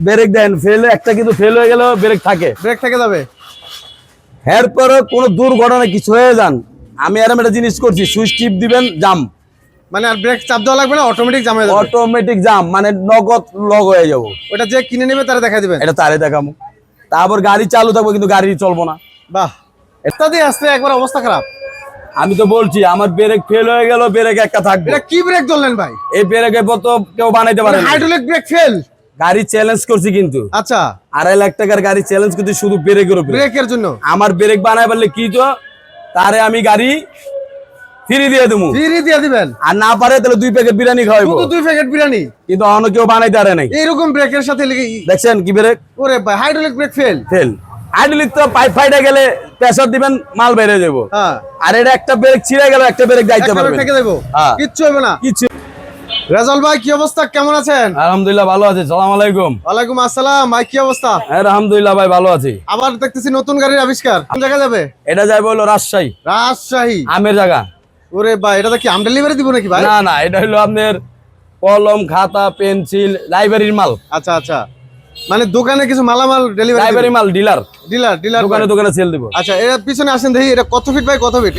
Break দেন fail একটা কিন্তু fail হয়ে গেল ব্রেক থাকে। ব্রেক থেকে যাবে। এরপরে কোনো দুর্ঘটনা কিছু হয়ে যান। আমি এরম একটা জিনিস করছি সুইচ টিপ দিবেন জাম। মানে আর ব্রেক চাপ দেওয়া লাগবে না অটোমেটিক জাম হয়ে যাবে। অটোমেটিক জাম মানে নগদ লগ হয়ে যাব। ওটা যে কিনে নেবে তারা দেখা দিবেন। এটা তারে দেখাবো তারপর গাড়ি চালু থাকব কিন্তু গাড়ি চলবো না। বাহ। এটা দিয়ে আসতে একবার অবস্থা খারাপ। আমি তো বলছি আমার ব্রেক ফেল হয়ে গেল ব্রেক একটা থাকবে। এটা কি ব্রেক ধরলেন ভাই? এই ব্রেকের তো কেউ বানাইতে পারে না। হাইড্রোলিক ব্রেক ফেল গাড়ি চ্যালেঞ্জ করছি কিন্তু। আচ্ছা। আড়াই লাখ টাকার গাড়ি চ্যালেঞ্জ করছি শুধু ব্রেকের উপরে। ব্রেকের জন্য? আমার ব্রেক বানাই পারলে কি তো? তারে আমি গাড়ি ফ্রি দিয়ে দেবো। ফ্রি দিয়ে দিবেন? আর না পারে তাহলে দুই প্যাকেট বিরিয়ানি খাওয়াবো শুধু দুই প্যাকেট বিরিয়ানি? কিন্তু অন্য কেউ বানাইতে পারে নাই। এইরকম ব্রেকের সাথে দেখছেন কি ব্রেক ওরে ভাই hydraulic brake fail fail hydraulic তো পাইপ ফাইটে গেলে প্রেসার দিবেন মাল বেড়ে যাব হ্যাঁ। আর এটা একটা ব্রেক ছিঁড়ে গেল একটা ব্রেক যাইতে পারবে হ্যাঁ। কিচ্ছু হবে না। কিছু রেজাল ভাই কি অবস্থা? কেমন আছেন? আলহামদুলিল্লাহ ভালো আছে। সালাম আলাইকুম। ওয়ালাইকুম আসসালাম ভাই কি অবস্থা? হ্যাঁ আলহামদুলিল্লাহ ভাই ভালো আছি। আবার দেখতেছি নতুন গাড়ির আবিষ্কার। কোন জায়গা যাবে? এটা যাই বলল রাজশাহী। রাজশাহী। আমের জায়গা। ওরে ভাই এটা কি আম ডেলিভারি দিব নাকি ভাই? না না এটা হলো আপনার কলম খাতা পেন্সিল লাইব্রেরির মাল। আচ্ছা আচ্ছা। মানে দোকানে কিছু মালামাল ডেলিভারি লাইব্রেরি মাল ডিলার। ডিলার ডিলার দোকানে দোকানে সেল দিব। আচ্ছা এর পিছনে আসেন দেখি এটা কত ফিট বাই কত ফিট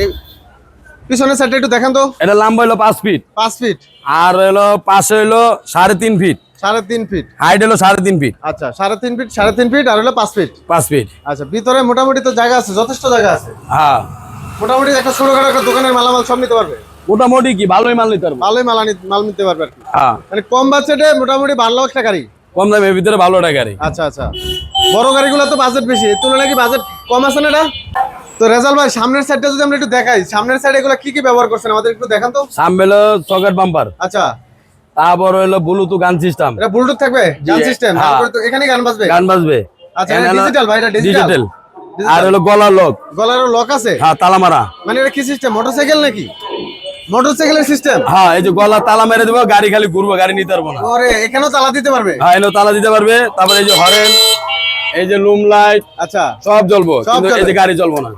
পিছনের সাইডটা একটু দেখেন তো। এটা লম্বা হলো পাঁচ ফিট পাঁচ ফিট আর হলো পাশে হলো সাড়ে তিন ফিট সাড়ে তিন ফিট হাইট হলো সাড়ে তিন ফিট আচ্ছা সাড়ে তিন ফিট সাড়ে তিন ফিট আর হলো পাঁচ ফিট পাঁচ ফিট আচ্ছা ভিতরে মোটামুটি তো জায়গা আছে যথেষ্ট জায়গা আছে। হ্যাঁ। মোটামুটি একটা ছোটখাটো একটা দোকানের মালামাল সব নিতে পারবে। মোটামুটি কি ভালোই মাল নিতে পারব। ভালোই মাল মাল নিতে পারবে আর কি। হ্যাঁ। মানে কম বাজেটে মোটামুটি লাখ টাকা গাড়ি। কম দামের ভিতরে ভালো টাকা গাড়ি। আচ্ছা আচ্ছা। বড় গাড়িগুলো তো বাজেট বেশি এর তুলনায় কি বাজেট কম আছে না এটা? তো রেজাল ভাই সামনের সাইডটা যদি আমরা একটু দেখাই সামনের সাইডে এগুলো কি কি ব্যবহার করছেন? আমাদের একটু দেখান তো। সামনে হলো বাম্পার আচ্ছা। তারপর হলো ব্লুটুথ গান সিস্টেম এটা ব্লুটুথ থাকবে? গান সিস্টেম। তারপরে তো এখানে গান বাজবে? গান বাজবে। আচ্ছা এটা ডিজিটাল ভাই এটা ডিজিটাল আর হলো গলার লোক গলারও লক আছে? হ্যাঁ তালা মারা। মানে এটা কি সিস্টেম মোটরসাইকেল নাকি? মোটরসাইকেলের সিস্টেম হ্যাঁ এই যে গলা তালা মেরে দেবো গাড়ি খালি ঘুরবো গাড়ি নিতে পারব না। ওরে এখানেও তালা দিতে পারবে? হ্যাঁ এলো তালা দিতে পারবে। তারপরে এই যে হরেন এই যে লুম লাইট আচ্ছা। সব জ্বলবো সব কিন্তু এই যে গাড়ি চলবো না।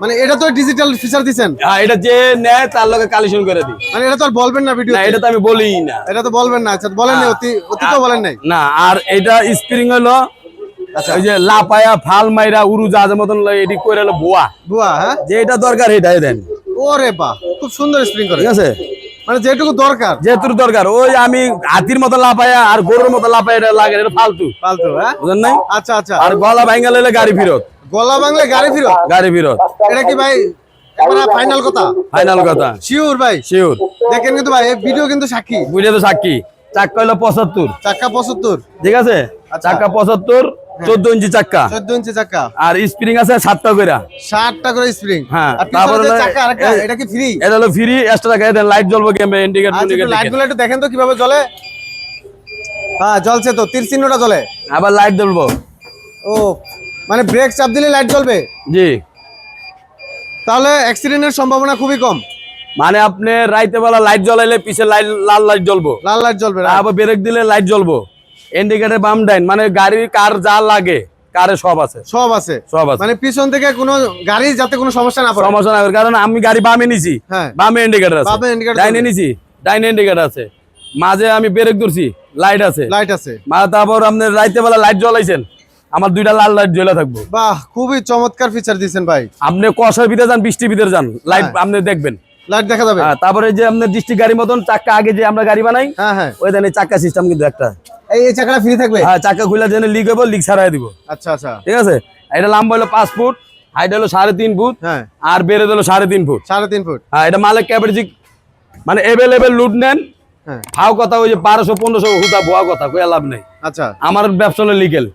মানে এটা তো ডিজিটাল ফিচার দিছেন? হ্যাঁ এটা যে নেয় তার লগে কালেকশন করে দিই। মানে এটা তো আর বলবেন না ভিডিও না এটা তো আমি বলি না। এটা তো বলবেন না আচ্ছা বলেন নাই অতি অতি তো বলেন নাই। না আর এটা স্প্রিং হলো আচ্ছা। ওই যে লাপায়া ফাল মাইরা জাহাজের মতন লয় এটি করে হলো বোয়া বুয়া হ্যাঁ? যে এটা দরকার এটাই দেন। ওরে বাহ খুব সুন্দর স্প্রিং করে। ঠিক আছে? মানে যেটুকু দরকার। যেহেতু দরকার ওই আমি হাতির মতো লাপায়া আর গরুর মতো লাপায়া এটা লাগে এটা ফালতু। ফালতু হ্যাঁ? বুঝেন নাই? আচ্ছা আচ্ছা। আর গলা ভাঙ্গা লইলে গাড়ি ফিরত। গলা বাংলা গাড়ি ফিরত? গাড়ি ফিরত। এটা কি ভাই ফাইনাল কথা? ফাইনাল কথা। শিওর ভাই। শিওর দেখেন কিন্তু ভাই ভিডিও কিন্তু সাক্ষী। বুঝে তো সাক্ষী। চাক্কা হলো পঁচাত্তর। চাক্কা পঁচাত্তর। ঠিক আছে? আচ্ছা। চাক্কা পঁচাত্তর চোদ্দ ইঞ্চি চাক্কা। চোদ্দ ইঞ্চি চাক্কা। আর স্প্রিং আছে সাতটা করে ষাটটা করে স্প্রিং হ্যাঁ, তারপরে এটা কি ফ্রি এটা হলো ফ্রি এক্সট্রা টাকা লাইট জ্বলবো কেমন ইন্ডিকেট আচ্ছা লাইটগুলো একটু দেখেন তো কীভাবে জ্বলে। হ্যাঁ জ্বলছে তো তীর চিহ্নটা জ্বলে। আবার লাইট জ্বলবো। ও মানে ব্রেক চাপ দিলে লাইট জ্বলবে? জি। তাহলে অ্যাক্সিডেন্টের সম্ভাবনা খুবই কম। মানে আপনি রাইতে বেলা লাইট জ্বলাইলে পিছে লাইট লাল লাইট জ্বলবো। লাল লাইট জ্বলবে না আবার ব্রেক দিলে লাইট জ্বলবো। ইন্ডিকেটর বাম ডাইন মানে গাড়ি কার যা লাগে কারে সব আছে। সব আছে। সব আছে। মানে পিছন থেকে কোনো গাড়ি যাতে কোনো সমস্যা না পড়ে। সমস্যা নাই কারণ আমি গাড়ি বামে নিছি। হ্যাঁ। বামে ইন্ডিকেটর আছে। বামে indicator ডাইনে। নিছি ডাইনে ইন্ডিকেটর আছে। মাঝে আমি ব্রেক ধরছি লাইট আছে। লাইট আছে। তারপর আপনি রাইতে বেলা লাইট জ্বলাইছেন আমার দুইটা লাল লাইট জ্বলে থাকব। বাহ খুবই চমৎকার ফিচার দিয়েছেন ভাই। আপনি কষার ভিতরে যান বৃষ্টির ভিতরে যান লাইট হ্যাঁ। আপনি দেখবেন। লাইট দেখা যাবে। হ্যাঁ, তারপরে যে ডিস্ট্রিক্ট মতন চাক্কা আগে যে আমরা গাড়ি বানাই হ্যাঁ হ্যাঁ। ওই দেন চাক্কা সিস্টেম কিন্তু একটা। এই এই চাকাটা ফ্রি থাকবে? হ্যাঁ চাক্কা খুলে যেন লিক হব লিক ছাড়াই দিব। আচ্ছা আচ্ছা। ঠিক আছে? এটা লম্বা হলো পাঁচ ফুট হাইট হলো সাড়ে তিন ফুট হ্যাঁ। আর বেড়ে হলো সাড়ে তিন ফুট। সাড়ে তিন ফুট। হ্যাঁ এটা মালিক ক্যাপাসিটি মানে এভেলেবেল লুট নেন। হ্যাঁ। ফাও কথা ওই যে বারোশো পনেরোশো ভুয়া কথা কই লাভ নেই। আচ্ছা। আমার ব্যবসা হলো লিগেল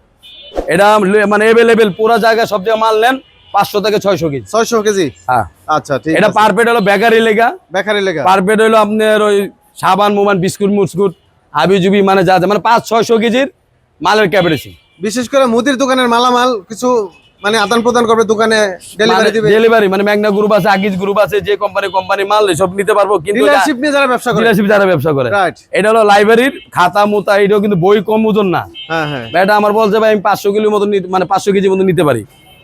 এটা মানে এভেলেবেল পুরো জায়গায় সব জায়গায় মাল নেন পাঁচশো থেকে ছয়শো কেজি। ছয়শো কেজি? হ্যাঁ। আচ্ছা ঠিক এটা পার পারপেট হলো বেকারি লেগা। বেকারি লেগা। পারপেট হলো আপনার ওই সাবান মোবান বিস্কুট মুস্কুট হাবি জুবি মানে যা যা মানে পাঁচ ছয়শো কেজির মালের ক্যাপাসিটি বিশেষ করে মুদির দোকানের মালামাল কিছু মানে আদান প্রদান করবে দোকানে ডেলিভারি দিবে। ডেলিভারি মানে ম্যাগনা গ্রুপ আছে আগিজ গ্রুপ আছে যে কোম্পানি কোম্পানি মাল সব নিতে পারব কিন্তু ডিলারশিপ নিয়ে যারা ব্যবসা করে। ডিলারশিপ যারা ব্যবসা করে। রাইট এটা হলো লাইব্রেরির খাতা মুতা এটাও কিন্তু বই কম ওজন না। হ্যাঁ হ্যাঁ। এটা আমার বলছে ভাই আমি পাঁচশো কিলো মতো মানে পাঁচশো কেজি মতো নিতে পারি।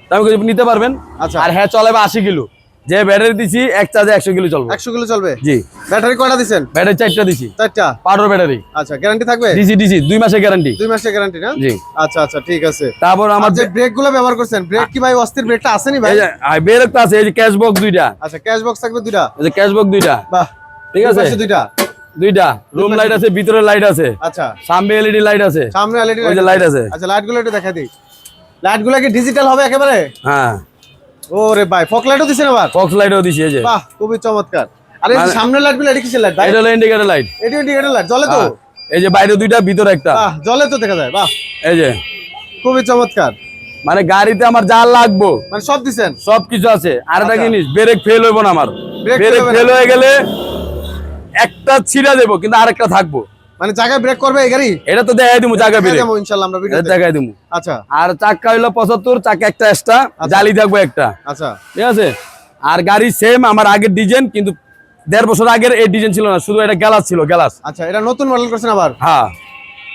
তাহলে নিতে পারবেন? আচ্ছা। আর হ্যাঁ চলে আশি কিলো। যে ব্যাটারি দিছি এক চার্জে একশো কিলো চলবে। একশো কিলো চলবে? জি। ব্যাটারি কয়টা দিচ্ছেন ব্যাটারি চারটা দিছি। চারটা? Powder battery. আচ্ছা গ্যারান্টি থাকবে? ডিসি ডিসি দুই মাসের গ্যারান্টি দুই মাসের গ্যারান্টি না? জি। আচ্ছা আচ্ছা ঠিক আছে। তারপর আমার যে ব্রেকগুলো ব্যবহার করছেন ব্রেক কি ভাই অস্থির ব্রেকটা আসেনি ভাই? এই যে বের একটা আছে এই যে ক্যাশ বক্স দুইটা। আচ্ছা ক্যাশ বক্স থাকবে দুইটা? এই যে ক্যাশ বক্স দুইটা। বাহ ঠিক আছে? দুইটা? দুইটা। রুম লাইট আছে ভিতরে লাইট আছে। আচ্ছা। সামনে এলইডি লাইট আছে। সামনে এলইডি ওই যে লাইট আছে। আচ্ছা লাইটগুলো একটু দেখা দিই। লাইটগুলো কি ডিজিটাল হবে একেবারে? হ্যাঁ। ওরে ভাই ফক লাইটও দিছেন আবার? ফক্স লাইটও দিছি এই যে। বাহ খুবই চমৎকার। আর এই যে মানে- লাইটগুলো এটা কিসের লাইট ভাই? এটা ইন্ডিকেটর লাইট এটা ইন্ডিকেটর লাইট জ্বলে তো? এই যে বাইরে দুইটা ভিতরে একটা। বাহ জ্বলে তো দেখা যায় বাহ। এই যে। খুবই চমৎকার। মানে গাড়িতে আমার যা লাগবো মানে সব দিছেন? সবকিছু আছে। আর একটা আচ্ছা। জিনিস ব্রেক ফেল হইব না আমার। ব্রেক। ফেল হয়ে গেলে একটা ছিঁড়া দেবো কিন্তু আরেকটা থাকব। মানে জায়গায় ব্রেক করবে এই গাড়ি? এটা তো দেখাই দিমু জায়গা ব্রেক দেখাবো ইনশাআল্লাহ আমরা এটা ভিডিওতে দেখাই দিমু। আচ্ছা। আর চাক্কা হইল পঁচাত্তর চাকা একটা এক্সট্রা জালি থাকব একটা। আচ্ছা। ঠিক আছে? আর গাড়ি সেম আমার আগের ডিজাইন কিন্তু দেড় বছর আগের এই ডিজাইন ছিল না শুধু এটা গ্যালাস ছিল গ্যালাস আচ্ছা এটা নতুন মডেল করছেন আবার? হ্যাঁ।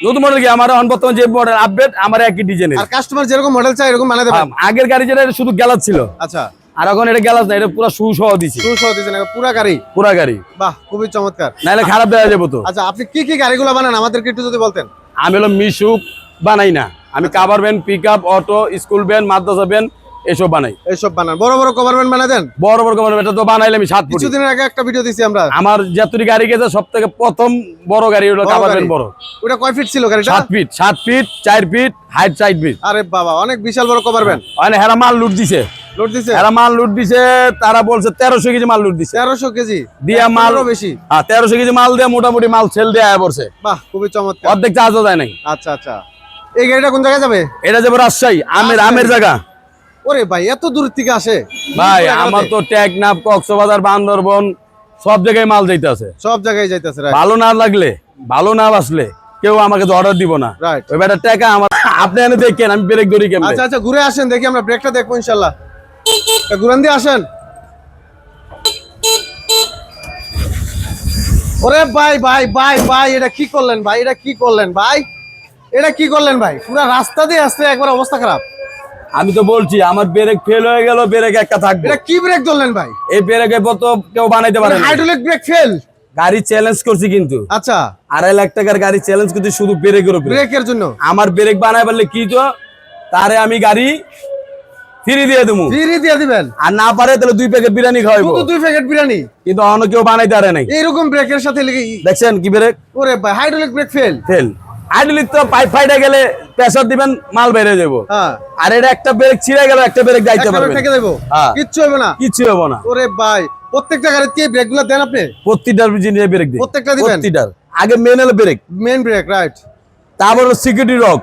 নতুন মডেল কি? আমার এখন বর্তমান যে মডেল আপডেট আমার একই ডিজাইনের আর কাস্টমার যেরকম মডেল চাই এরকম বানাতে পারেন আগের গাড়ি যেটা শুধু গ্যালাস ছিল। আচ্ছা। আর এখন এটা গ্যালাস না এটা পুরো শু সহ দিছি। টু সহ দিয়েছেন পুরা গাড়ি? পুরা গাড়ি। বাহ খুবই চমৎকার। নাহলে খারাপ দেওয়া যাব তো। আচ্ছা আপনি কি কি গাড়িগুলো বানান? আমাদেরকে একটু যদি বলতেন। আমি হলো মিশুক বানাই না। আমি cover van pick up auto school van মাদ্রাসা ভ্যান এসব বানাই। এইসব বানান। বড় বড় কভারমেন্ট বানা দেন? বড় বড় এটা তো বানাইলে আমি সাত ফুট। কিছুদিনের আগে একটা ভিডিও দিছি আমরা। আমার যতটি গাড়ি গেছে সব থেকে প্রথম বড় গাড়ি হলো বড় কাভার। ভ্যান বড়। ওটা কয় ফিট ছিল গাড়িটা? সাত ফিট সাত ফিট চার ফিট হাইট চার ফিট আরে বাবা অনেক বিশাল বড় কভারমেন্ট মানে হেরা মাল লুট দিছে। লোড দিছে? হেরা মাল লুট দিছে তারা বলছে তেরোশো কেজি মাল লুট দিছে। তেরোশো কেজি? দিয়া মাল বেশি? হ্যাঁ তেরোশো কেজি মাল দিয়ে মোটামুটি মাল সেল দেয়া পড়ছে। বাহ খুবই চমৎকার। অর্ধেক চার্জও যায় নাই। আচ্ছা আচ্ছা। এই গাড়িটা কোন জায়গায় যাবে? এটা যাবে রাজশাহী আমের আমের জায়গা। ওরে ভাই এত দূর থেকে আসে। ভাই আমার। তো টেকনাফ কক্সবাজার বান্দরবন সব জায়গায় মাল যাইতেছে। সব জায়গায় যাইতেছে রাইট ভালো না লাগলে ভালো না বাসলে কেউ আমাকে অর্ডার দিব না। রাইট ওই বেটার টাকা আমার আপনি এনে দেখেন আমি ব্রেক ধরি কেমন? আচ্ছা আচ্ছা ঘুরে আসেন দেখি আমরা ব্রেকটা দেখব ইনশাল্লাহ। তা ঘুরান দিয়ে আসেন। ওরে ভাই ভাই ভাই ভাই এটা কি করলেন ভাই? এটা কি করলেন ভাই? এটা কি করলেন ভাই? পুরো রাস্তা দিয়ে আসছে একবার অবস্থা খারাপ। আমি তো বলছি আমার ব্রেক ফেল হয়ে গেল ব্রেক একটা থাকবে। এটা কি ব্রেক ধরলেন ভাই? এই ব্রেকের পর তো কেউ বানাইতে পারে না হাইড্রোলিক ব্রেক ফেল গাড়ি চ্যালেঞ্জ করছি কিন্তু। আচ্ছা। আড়াই লাখ টাকার গাড়ি চ্যালেঞ্জ করছি শুধু ব্রেকের উপরে। ব্রেকের জন্য। আমার ব্রেক বানাই পারলে কি তো? তারে আমি গাড়ি ফ্রি দিয়ে দেবো ফ্রি দিয়ে দিবেন? আর না পারে তাহলে দুই প্যাকেট বিরিয়ানি খাওয়াইবো। শুধু দুই প্যাকেট বিরিয়ানি? কিন্তু অন্য কেউ বানাইতে পারে নাই। ব্রেকের সাথে লেগে দেখছেন কি ব্রেক ওরে ভাই hydraulic brake fail fail hydraulic তো পাইপ ফাইটে গেলে প্রেসার দিবেন মাল যাব। হ্যাঁ। আর এটা একটা ব্রেক ছিঁড়ে গেল একটা ব্রেক যাইতে পারবে থেকে দেবো। হ্যাঁ। কিচ্ছু হবে না। কিচ্ছু হব না। ওরে ভাই প্রত্যেকটা গাড়িতে কি ব্রেকগুলো দেন আপনি? প্রতিটার জিনিস ব্রেক দিই। প্রত্যেকটা দিবেন? প্রতিটার। আগে মেন হলো ব্রেক মেন ব্রেক রাইট তারপর সিকিউরিটি রক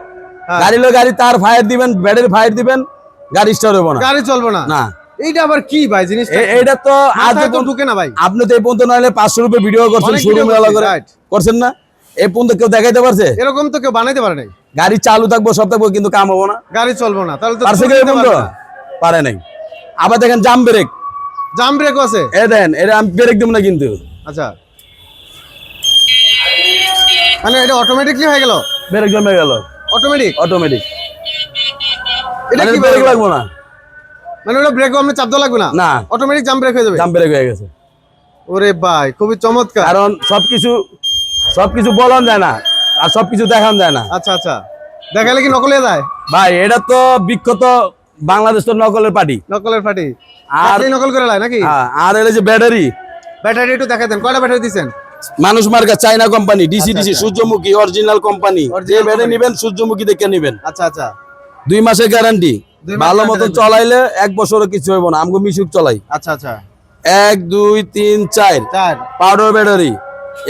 হ্যাঁ। গাড়ি লো গাড়ি তার ফায়ার দিবেন ব্যাটারি ফায়ার দিবেন। গাড়ি স্টার্ট না। গাড়ি চলবে না। না। এইটা আবার কি ভাই জিনিসটা? এ- তো আজ তো ঢুকে না ভাই। আপনি তো এই পর্যন্ত নইলে পাঁচশো রুপে ভিডিও করছেন শোরুম করে। করছেন না? এই পর্যন্ত কেউ দেখাইতে পারছে? এরকম তো কেউ বানাইতে পারে নাই। গাড়ি চালু থাকব সব থাকব কিন্তু কাম হব না। গাড়ি চলবে না তাহলে তো পারছে পারে নাই। আবার দেখেন জাম ব্রেক জাম ব্রেকও আছে? এ দেন এটা আমি ব্রেক দেবো না কিন্তু। আচ্ছা। মানে এটা অটোমেটিকলি হয়ে গেল? ব্রেক জমে গেল। অটোমেটিক অটোমেটিক এটা কি ব্রেক লাগবো না। মানে ওটা ব্রেকও আপনি চাপ দেওয়া লাগবে না? না। অটোমেটিক জাম ব্রেক হয়ে যাবে? জাম ব্রেক হয়ে গেছে। ওরে ভাই খুবই চমৎকার। কারণ সবকিছু সবকিছু বলন যায় না আর সবকিছু দেখান যায় না। আচ্ছা আচ্ছা। দেখালে কি নকলে যায়? ভাই এটা তো বিখ্যাত বাংলাদেশ তো নকলের পার্টি। নকলের ফাটি আর- নকল করে লাই নাকি? আর এর যে ব্যাটারি। ব্যাটারি একটু দেখা দেন কয়টা ব্যাটারি দিছেন? মানুষ মার্কা China company D C, D C. সূর্যমুখী অরিজিনাল কোম্পানি। যে ব্যাটারি। নেবেন সূর্যমুখী দেখে নেবেন। আচ্ছা আচ্ছা। দুই মাসের গ্যারান্টি ভালো মতন চলাইলে এক বছরও কিছু হইব না। আমগো মিশুক চলাই। আচ্ছা আচ্ছা। এক দুই তিন চার। পাউডার ব্যাটারি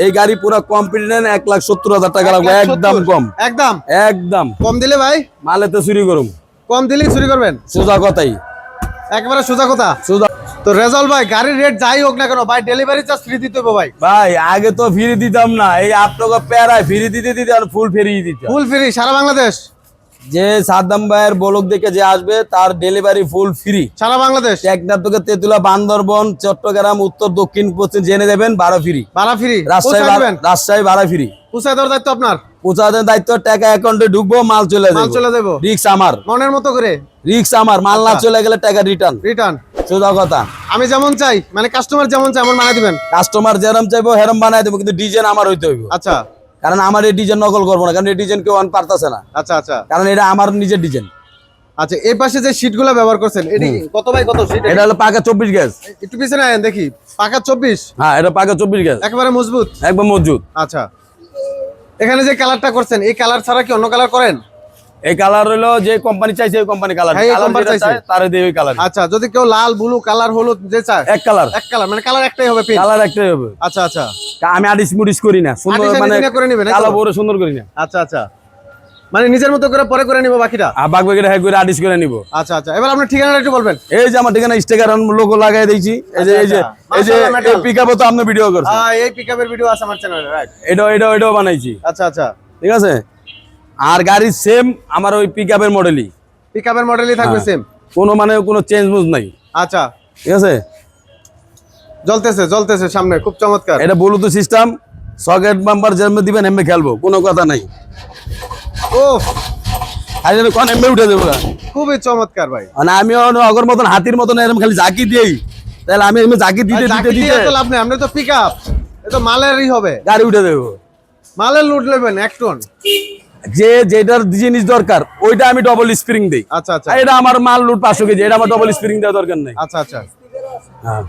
এই গাড়ি পুরো কমপ্লিট নেন এক লাখ সত্তর হাজার টাকা লাগবে। একদম কম। একদম? একদম। কম দিলে ভাই? মালেতে চুরি করুম। কম দিলেই চুরি করবেন? সোজা কথাই। একেবারে সোজা কথা। সোজা। তো রেজাল্ট ভাই গাড়ির রেট যাই হোক না কেন ভাই ডেলিভারি চার্জ ফ্রি দিতে হবে ভাই। ভাই আগে তো ফ্রি দিতাম না। এই আপনাকে প্যারায় ফ্রি দিতে দিতে আর ফুল ফেরিয়ে দিতে ফুল ফ্রি সারা বাংলাদেশ? যে সাদ্দাম ভাইয়ের বলক দেখে যে আসবে তার ডেলিভারি ফুল ফ্রি সারা বাংলাদেশ? টেকনাফ থেকে তেতুলা বান্দরবন চট্টগ্রাম উত্তর দক্ষিণ পশ্চিম জেনে দেবেন বারো ফ্রি ভাড়া ফ্রি রাজশাহী রাজশাহী ভাড়া ফ্রি পৌঁছায় দেওয়ার দায়িত্ব আপনার? দায়িত্ব? টাকা অ্যাকাউন্টে ঢুকবো মাল চলে যাবে। চলে যাব। রিক্স আমার। মনের মতো করে? রিক্স আমার। মাল না আচ্ছা। চলে গেলে টাকা রিটার্ন রিটার্ন সোজা কথা। আমি যেমন চাই মানে কাস্টমার যেমন চাই বানাই দিবেন। কাস্টমার যেরম চাইব হেরম বানাই দেবো কিন্তু ডিজাইন আমার হইতে হইব। আচ্ছা। কারণ আমার এই ডিজাইন নকল করব না কারণ এই ডিজাইন কেউ পারতেছে পারতাছে না। আচ্ছা আচ্ছা। কারণ এটা আমার নিজের ডিজাইন আচ্ছা এই পাশে যে শীটগুলো ব্যবহার করছেন এটি কত বাই কত শীট এটা হলো পাকা চব্বিশ গ্যাস। একটু পিছনে আয়েন দেখি। পাকা চব্বিশ? হ্যাঁ এটা পাকা চব্বিশ গ্যাস। একেবারে মজবুত? একদম মজবুত। আচ্ছা। এখানে যে কালারটা করছেন এই কালার ছাড়া কি অন্য কালার করেন? এই কালার হলো যে কোম্পানি চাইছে ওই কোম্পানি কালার এই company চাইছে। তারে দিয়ে ওই কালার আচ্ছা যদি কেউ লাল ব্লু কালার হলুদ যে চায় এক কালার এক কালার মানে কালার একটাই হবে পিন কালার একটাই হবে। আচ্ছা আচ্ছা। আমি আডিস মুডিস করি না সুন্দর মানে করে নিবেন, কালো বড় সুন্দর করি না। আচ্ছা আচ্ছা। মানে নিজের মতো করে পরে করে নিব বাকিটা? আর বাগ বাগের হ্যাঁ করে আডিস করে নিব। আচ্ছা আচ্ছা। এবার আপনার ঠিকানাটা একটু বলবেন। এই যে আমার ঠিকানা স্টিকার লোগো লাগাই দিয়েছি। এই যে এই যে আচ্ছা, এই যে মাশাআল্লাহ, metal। পিক আপও তো আপনি ভিডিও করছেন। হ্যাঁ এই পিকআপের ভিডিও আছে আমার চ্যানেলে রাইট এটা এটা এটাও বানাইছি। আচ্ছা আচ্ছা। ঠিক আছে? আর গাড়ির সেম আমার ওই পিক আপের মডেলই পিকআপের মডেলই থাকবে হ্যাঁ। সেম কোনো মানে কোনো চেঞ্জ মুজ নাই। আচ্ছা। ঠিক আছে? জ্বলতেছে জ্বলতেছে সামনে খুব চমৎকার। এটা ব্লুটুথ সিস্টেম সকেট বাম্পার যেমন দিবেন এমনি খেলব কোনো কথা নাই। ও আর এটা কোন এমনি উঠে দেবো। খুবই চমৎকার ভাই। মানে আমিও অগর মতন হাতির মতন এরকম খালি ঝাঁকি দিই তাহলে আমি এমনি ঝাঁকি দিতে দিতে দিতে লাভ নেই আপনি তো পিকআপ এ তো মালেরই হবে। গাড়ি উঠে দেবো মালের লুট নেবেন এক টন যে যেটার জিনিস দরকার ওইটা আমি ডবল স্প্রিং দিই। আচ্ছা আচ্ছা। এটা আমার মাল লুট পাঁচশো কেজি এটা আমার ডবল স্প্রিং দেওয়া দরকার নেই। আচ্ছা আচ্ছা। হ্যাঁ।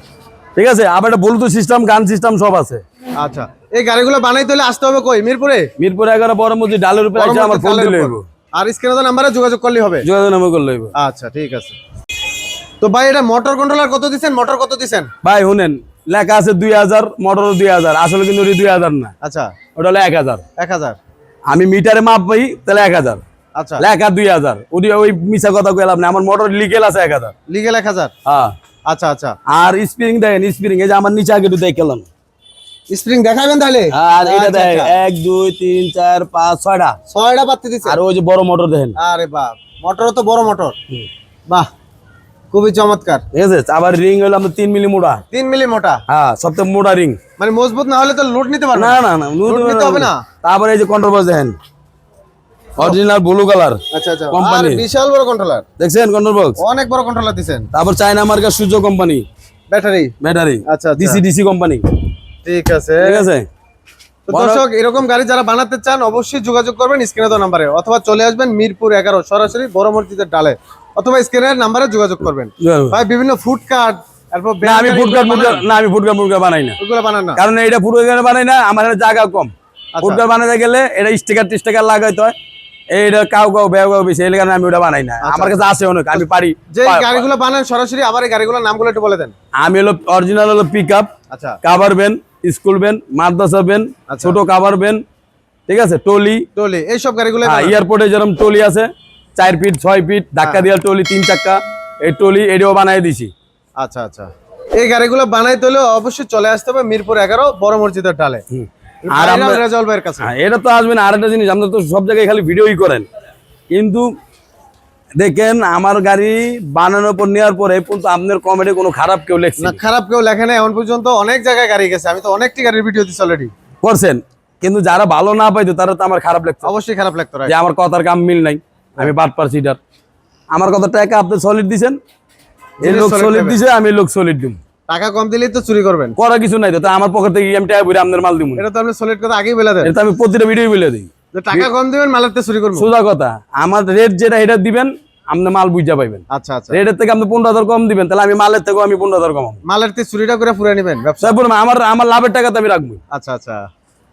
ঠিক আছে আবার এটা ব্লুটুথ সিস্টেম গান সিস্টেম সব আছে। আচ্ছা। এই গাড়িগুলো বানাইতে হলে আসতে হবে কই? মিরপুরে? মিরপুরে এগারো বড় মসজিদ ডালের উপরে এসে আমার ফোন দিলে আর স্ক্রিনে নাম্বারে যোগাযোগ করলে হবে। যোগাযোগ নাম্বার করলে হইব। আচ্ছা ঠিক আছে। তো ভাই এটা মোটর কন্ট্রোলার কত দিছেন? মোটর কত দিছেন? ভাই শুনেন লেখা আছে দুই হাজার মোটর দুই হাজার আসলে কিন্তু দুই হাজার না। আচ্ছা। ওটা হলো এক হাজার। এক হাজার। আমি মিটারে মাপ পাই তাহলে এক হাজার। আচ্ছা। লেখা দুই হাজার। ওটি ওই মিশা কথা কইলাম না আমার মোটর লিগেল আছে এক হাজার। লিগেল এক হাজার? হ্যাঁ। আচ্ছা আচ্ছা। আর স্প্রিং দেখেন স্প্রিং এই যে আমার নিচে আগে দেখলাম স্প্রিং দেখাবেন তাহলে? আর এটা আচ্ছা, দেখেন আচ্ছা। এক দুই তিন চার পাঁচ ছয়টা। ছয়টা পাত্তি দিছে? আর ওই যে বড় মোটর দেখেন। আরে বাহ মোটর তো বড় মোটর বাহ। খুবই চমৎকার। ঠিক আছে আবার রিং হলো আমাদের তিন মিলি মোটা। তিন মিলি মোটা? হ্যাঁ সবথেকে মোটা রিং মানে মজবুত না হলে তো লুট নিতে পারবে না? না না লুট নিতে হবে না? তারপরে এই যে কন্ট্রোল দেখেন। অরিজিনাল ব্লু কালার আচ্ছা আচ্ছা। আর বিশাল বড় কন্ট্রোলার দেখছেন কন্ট্রোল বক্স অনেক বড় কন্ট্রোলার দিছেন। তারপর চায়না মার্কা সূর্য কোম্পানি ব্যাটারি ব্যাটারি আচ্ছা। ডিসি ডিসি কোম্পানি ঠিক আছে। ঠিক আছে? দর্শক এরকম গাড়ি যারা বানাতে চান অবশ্যই যোগাযোগ করবেন স্ক্রিনে তো নাম্বারে অথবা চলে আসবেন মিরপুর এগারো সরাসরি বড় মসজিদের ডালে। অথবা স্ক্রিনের নাম্বারে যোগাযোগ করবেন। ভাই বিভিন্ন ফুড না আমি ফুটকার ফুটকার না আমি ফুটকার ফুটকার বানাই না। ওগুলো বানান না। কারণ এটা ফুটকার বানাই না আমার জায়গা কম। ফুটকার বানাতে গেলে এটা স্টিকার টিস্টিকার লাগাইতে হয়। এইটা কাউ কাউ বেউ কাউ বেশি এই আমি ওটা বানাই না। আমার কাছে আছে অনেক আমি পারি। যে গাড়িগুলো বানান সরাসরি আবার এই গাড়িগুলোর নামগুলো একটু বলে দেন। আমি হলো অরিজিনাল হলো পিক আপ আচ্ছা। কাভার ভ্যান স্কুল ভ্যান মাদ্রাসা ভ্যান আচ্ছা। ছোট কাভার ভ্যান ঠিক আছে টলি। টলি এইসব গাড়িগুলো হ্যাঁ এয়ারপোর্টে যেরকম টলি আছে চার ফিট ছয় ফিট ধাক্কা হ্যাঁ। দেওয়ার টলি তিন চাক্কা। এই টলি এটাও বানাই দিছি। আচ্ছা আচ্ছা। এই গাড়িগুলো বানাইতে হলে অবশ্যই চলে আসতে হবে মিরপুর এগারো বড় মসজিদের ডালে। আর আর আমরা- কাছে। হ্যাঁ এটা তো আসবে না। আরেকটা জিনিস আপনারা তো সব জায়গায় খালি ভিডিওই করেন। কিন্তু দেখেন আমার গাড়ি বানানোর পর নেওয়ার পরে কিন্তু আপনার কমেডি কোনো খারাপ কেউ লেখছে না খারাপ কেউ লেখে না এখন পর্যন্ত অনেক জায়গায় গাড়ি গেছে। আমি তো অনেকটি গাড়ির ভিডিও দিচ্ছি অলরেডি করছেন। কিন্তু যারা ভালো না পাইতো তারা তো আমার খারাপ লাগছে অবশ্যই খারাপ লাগতো যে আমার কথার কাম মিল নাই। আমি বাদ পারছি এটার। আমার কথা টাকা আপনি সলিড দিছেন? এই লোক সলিড দিছে আমি লোক সলিড দিব টাকা কম দিলেই তো চুরি করবেন। করা কিছু নাই তো আমার পকেট থেকে আমি টাকা বইরে আপনার মাল দিব এটা তো আপনি সলিড কথা আগেই বলে দেন। এটা আমি প্রতিটা ভিডিও বলে দিই। টাকা কম দিবেন মালের তো চুরি করব। সোজা কথা আমার রেট যেটা এটা দিবেন আপনি মাল বুঝা পাইবেন। আচ্ছা আচ্ছা। রেটের থেকে আপনি পনেরো হাজার কম দিবেন তাহলে আমি মালের থেকেও আমি পনেরো হাজার কমাবো। মালের তে চুরিটা করে পুরে নেবেন আমার আমার লাভের টাকা তো আমি রাখব। আচ্ছা আচ্ছা।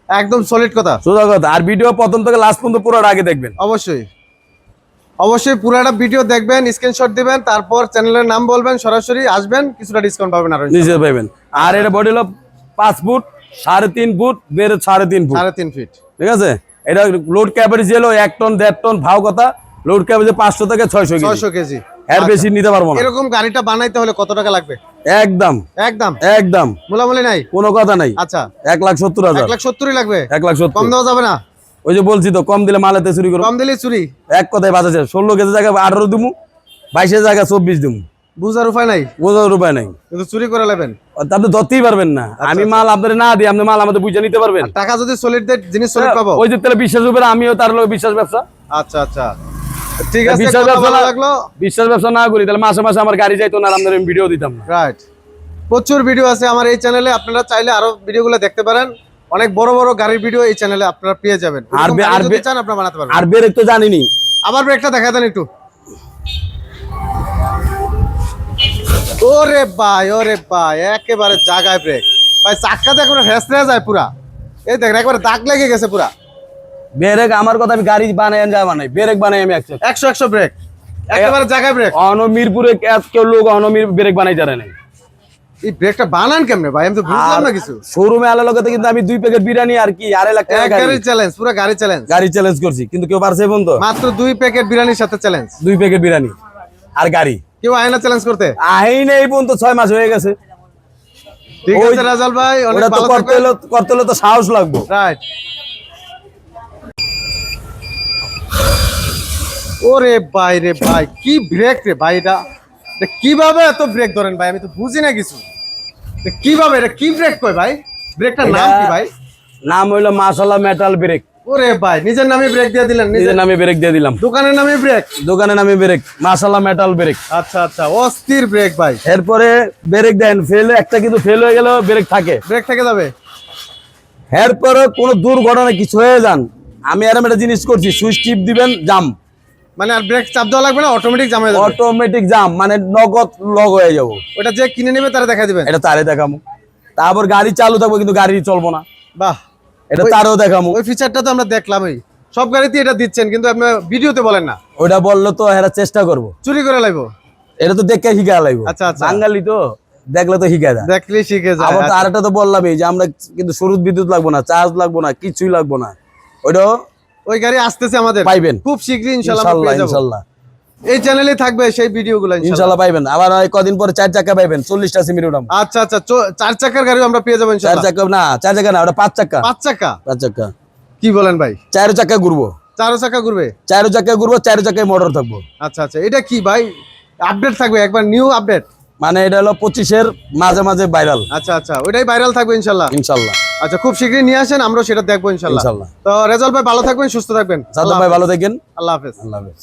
একদম সলিড কথা। সোজা কথা আর ভিডিও প্রথম থেকে লাস্ট পর্যন্ত পুরোটা আগে দেখবেন। অবশ্যই। অবশ্যই পুরাটা ভিডিও দেখবেন স্ক্রিনশট দিবেন তারপর চ্যানেলের নাম বলবেন সরাসরি আসবেন কিছুটা ডিসকাউন্ট পাবেন আরও নিজে পাইবেন। আর এটা বডি হলো পাঁচ ফুট সাড়ে তিন ফুট বের সাড়ে তিন ফুট। সাড়ে তিন ফিট ঠিক আছে? এটা লোড ক্যাপাসিটি হলো এক টন দেড় টন ভাও কথা। লোড ক্যাপাসিটি পাঁচশো থেকে ছয়শো কেজি। ছয়শো কেজি। এর বেশি নিতে পারব না। এরকম গাড়িটা বানাইতে হলে কত টাকা লাগবে? একদম। একদম? একদম। মোলামুলি নাই? কোনো কথা নাই। আচ্ছা। এক লাখ সত্তর হাজার। এক লাখ সত্তরই লাগবে? এক লাখ কম সত্তর দেওয়া যাবে না? ওই যে বলছি তো কম দিলে মালেতে চুরি করব। কম দিলেই চুরি? এক কথায় বাজাচ্ছে ষোলো কেজি জায়গায় আঠারো দিমু বাইশের জায়গায় চব্বিশ দিমু। বুঝার উপায় নাই? বোঝার উপায় নাই। কিন্তু চুরি করে নেবেন। আপনি ধরতেই পারবেন না। আমি মাল আপনার না দিই আপনি মাল আমাদের বুঝে নিতে পারবেন। টাকা যদি সলিড দেয় জিনিস সলিড পাবো? ওই যে তাহলে বিশ্বাস উপরে আমিও তার লোক বিশ্বাস ব্যবসা। আচ্ছা আচ্ছা। ঠিক আছে বিশ্বাস ব্যবসা না- লাগল? বিশ্বাস ব্যবসা না করি তাহলে মাসে মাসে আমার গাড়ি যাইতো না আপনাদের আমি ভিডিও দিতাম না। রাইট প্রচুর ভিডিও আছে আমার এই চ্যানেলে আপনারা চাইলে আরও ভিডিওগুলো দেখতে পারেন। অনেক বড় বড় গাড়ির ভিডিও এই চ্যানেলে আপনারা পেয়ে যাবেন। আর আর চান আপনারা বানাতে পারবেন। আর ব্রেক তো জানিনি। আবার ব্রেকটা দেখা দেন একটু। ওরে ভাই ওরে ভাই একেবারে জাগায় ব্রেক। ভাই চাক্কাতে এখন হেসড়ে যায় পুরা। এই দেখেন একবারে দাগ লেগে গেছে পুরা। ব্রেক আমার কথা আমি গাড়ি বানাই যা বানাই। ব্রেক বানাই আমি একশো একশো। একশো ব্রেক। একেবারে জাগায় ব্রেক। অন মিরপুরে এত কেউ লোক অন মির ব্রেক বানাই জানে নাই। এই ব্রেকটা বানান কেমনে ভাই? আমি তো বুঝলাম না কিছু। শোরুমে আলো লোকেতে কিন্তু আমি দুই প্যাকেট বিরিয়ানি আর কি আড়াই লাখ টাকা গাড়ি গাড়ি। চ্যালেঞ্জ পুরো গাড়ি চ্যালেঞ্জ গাড়ি চ্যালেঞ্জ করছি কিন্তু কেউ পারছে মাত্র দুই প্যাকেট বিরিয়ানির সাথে চ্যালেঞ্জ দুই প্যাকেট বিরিয়ানি আর গাড়ি। কেউ আয় না চ্যালেঞ্জ করতে? আহেই নেই এই পর্যন্ত ছয় মাস হয়ে গেছে। ঠিক আছে রাজাল ভাই অনেক ভালো করতে হলে করতে হলে তো সাহস লাগবে। রাইট ওরে ভাই রে ভাই কি ব্রেক রে ভাই এটা। কীভাবে এত ব্রেক ধরেন ভাই? আমি তো বুঝি না কিছু। কীভাবে এটা কি ব্রেক কয় ভাই? ব্রেকটার নাম কি ভাই? নাম হইল মাসালা মেটাল ব্রেক ওরে ভাই নিজের নামে ব্রেক দিয়ে দিলেন নিজের নামে ব্রেক দিয়ে দিলাম। দোকানের নামে ব্রেক দোকানের নামে ব্রেক মাসালা মেটাল ব্রেক আচ্ছা আচ্ছা অস্থির ব্রেক ভাই। এরপরে ব্রেক দেন ফেল একটা কিন্তু ফেল হয়ে গেল ব্রেক থাকে। ব্রেক থেকে যাবে? এরপরে কোনো দুর্ঘটনা কিছু হয়ে যান আমি এরকম একটা জিনিস করছি সুইচ টিপ দিবেন জাম মানে আর ব্রেক চাপ দেওয়া লাগবে না অটোমেটিক জাম হয়ে যাবে। অটোমেটিক জাম মানে নগদ লগ হয়ে যাব। ওটা যে কিনে নেবে তারা দেখা দিবেন। এটা তারে দেখামো। তারপর গাড়ি চালু থাকব কিন্তু গাড়ি চলবো না। বাহ। এটা তারও দেখামো। ওই ফিচারটা তো আমরা দেখলামই। সব গাড়িতে এটা দিচ্ছেন কিন্তু আপনি ভিডিওতে বলেন না। ওইটা বলল তো এরা চেষ্টা করব। চুরি করে লাগবো এটা তো দেখে শিখা লাগবো আচ্ছা, আচ্ছা। বাঙালি তো দেখলে তো শিখা যায়। দেখলে শিখে যায়। আবার তো আরেকটা তো বললামই যে আমরা কিন্তু সরুদ বিদ্যুৎ লাগবো না চার্জ লাগবো না কিছুই লাগবো না। ওইটাও ওই গাড়ি আসতেছে আমাদের। পাইবেন। খুব শীঘ্রই ইনশাআল্লাহ ইনশাল্লাহ এই চ্যানেলে থাকবে সেই ভিডিওগুলো ইনশাআল্লাহ। পাইবেন। আবার ওই কদিন পরে চার চাকা পাইবেন চল্লিশটা সিমির উঠাম আচ্ছা আচ্ছা চার চাকার গাড়িও আমরা পেয়ে যাব চার চাকা না চার চাকা না ওটা পাঁচ চাকা। পাঁচ চাকা? পাঁচ চাকা। কি বলেন ভাই? চার চাকা ঘুরবো। চারো চাকা ঘুরবে? চার চাকা ঘুরবো চার চাকায় মোটর থাকব। আচ্ছা আচ্ছা এটা কি ভাই? আপডেট থাকবে একবার নিউ আপডেট মানে এটা হলো পঁচিশের মাঝে মাঝে ভাইরাল আচ্ছা আচ্ছা ওইটাই ভাইরাল থাকবে ইনশাআল্লাহ। ইনশাল্লাহ। আচ্ছা খুব শীঘ্রই নিয়ে আসেন আমরা সেটা দেখব ইনশাআল্লাহ ইনশাল্লাহ। তো রেজাল্ট ভাই ভালো থাকবেন সুস্থ থাকবেন। ভাই ভালো থাকবেন আল্লাহ হাফেজ। আল্লাহ হাফেজ।